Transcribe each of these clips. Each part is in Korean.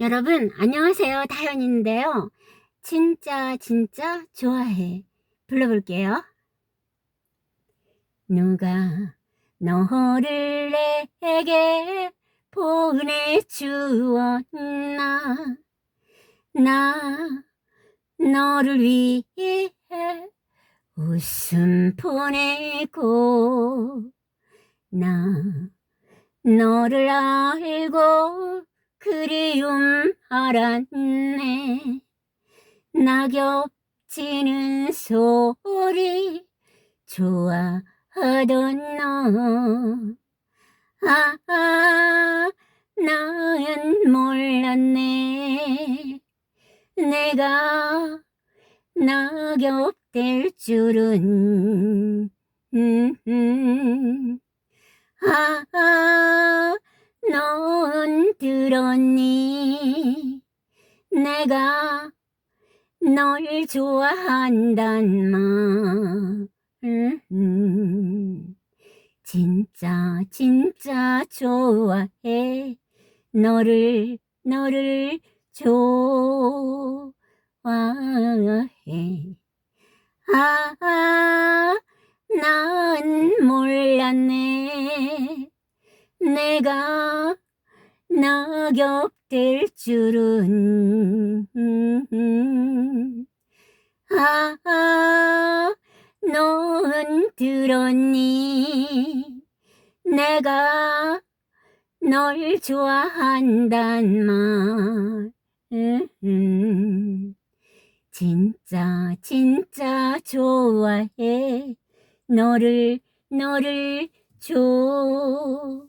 여러분, 안녕하세요. 다현인데요. 진짜, 진짜 좋아해. 불러볼게요. 누가 너를 내게 보내주었나? 나 너를 위해 웃음 보내고 나 너를 알고 그리움 알았네. 낙엽 치는 소리 좋아하던 너. 아, 아, 나는 몰랐네. 내가 낙엽 될 줄은 음, 음. 아, 아, 넌 들었니? 내가 널 좋아한단 말. 진짜, 진짜 좋아해. 너를, 너를 좋아해. 아, 아, 난 몰랐네. 내가 낙엽 될 줄은 아, 아, 넌 들었니? 내가 널 좋아한단 말. 음, 진짜, 진짜 좋아해. 너를, 너를 좋아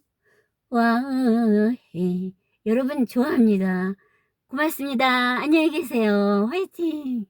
해. 여러분 좋아합니다. 고맙습니다. 안녕히 계세요. 화이팅!